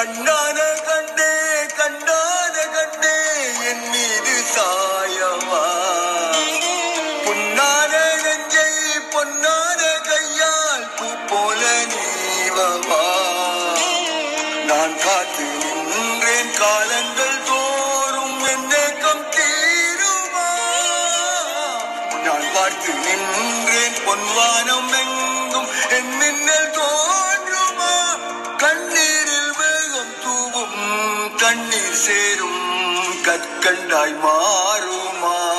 கண்ணான கண்டே கண்ணான கண்டே என் மீது சாயவா? பொன்னான நெஞ்சை பொன்னான கையால் பூ போல நீவவா? நான் காத்து நின்றேன் காலங்கள் தோறும் என்னக்கம் தீருமா? நான் பார்த்து நின்றேன் பொன்வானம் எங்கும் என் மின்னல் தோறும் கண்ணீர் சேரும் கற்கண்டாய் மாறுமா?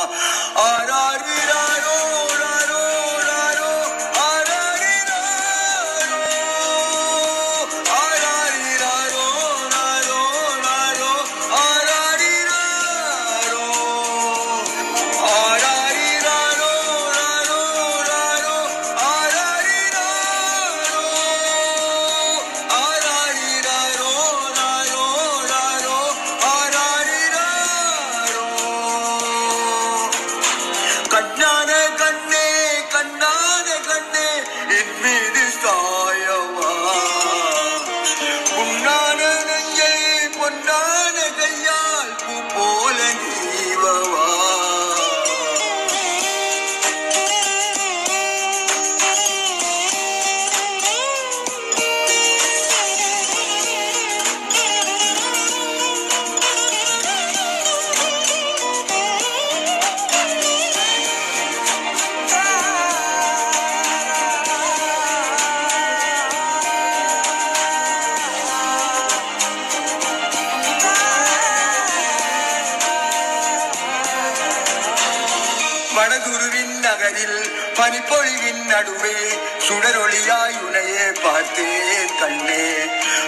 படகுருவின் நகரில் பனிப்பொழிவின் நடுவே சுடரொளியாய் உனையே பார்த்தேன் கண்ணே.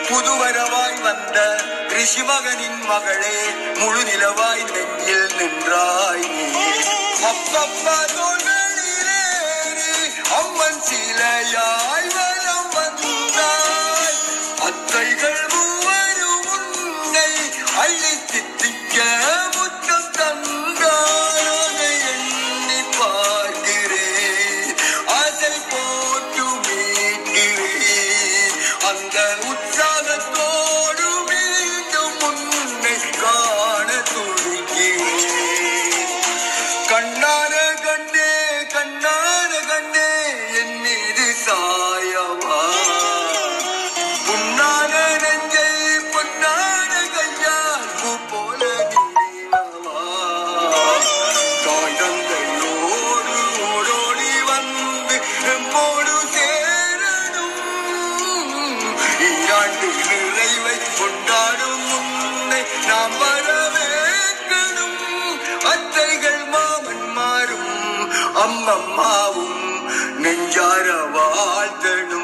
புதுவரவாய் வந்த ரிஷி மகனின் மகளே முழு நிலவாய் நெஞ்சில் நின்றாய் அப்பப்பா தோன்றிலே அம்மன் சிலையா அந்த உற்சாகத்தோடு மீண்டும் உன்னை காண துடிக்கிறேன். கண்ணான அம்மம்மாவும் நெஞ்சார வாழ்த்தணும்.